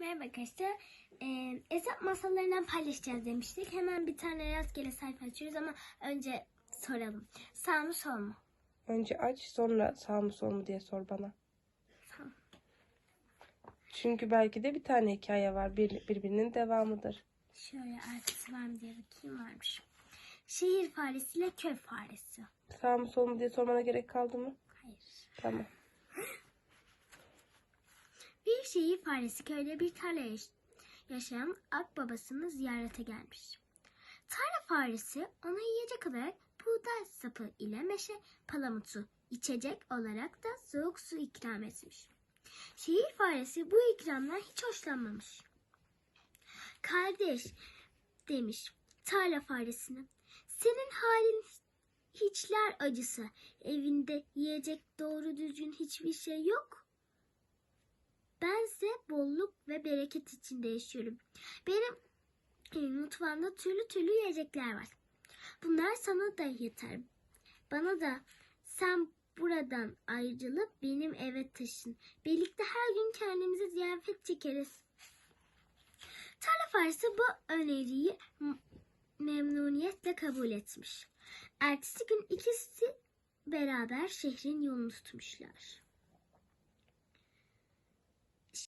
Merhaba arkadaşlar. Ee, Ezap masallarından paylaşacağız demiştik. Hemen bir tane rastgele sayfa açıyoruz ama önce soralım. Sağ mı sol mu? Önce aç sonra sağ mı sol mu diye sor bana. Tamam. Çünkü belki de bir tane hikaye var. Bir, birbirinin devamıdır. Şöyle arkası var mı diye bakayım varmış. Şehir faresi ile köy faresi. Sağ mı sol mu diye sormana gerek kaldı mı? Hayır. Tamam. Bir şehir faresi köyde bir tarla yaş- yaşayan akbabasını ziyarete gelmiş. Tarla faresi ona yiyecek olarak buğday sapı ile meşe palamutu, içecek olarak da soğuk su ikram etmiş. Şehir faresi bu ikramdan hiç hoşlanmamış. Kardeş demiş tarla faresine. Senin halin hiçler acısı. Evinde yiyecek doğru düzgün hiçbir şey yok. Bolluk ve bereket içinde yaşıyorum. Benim e, mutfağımda türlü türlü yiyecekler var. Bunlar sana da yeter. Bana da sen buradan ayrılıp benim eve taşın. Birlikte her gün kendimize ziyafet çekeriz. Tarla faresi bu öneriyi memnuniyetle kabul etmiş. Ertesi gün ikisi beraber şehrin yolunu tutmuşlar.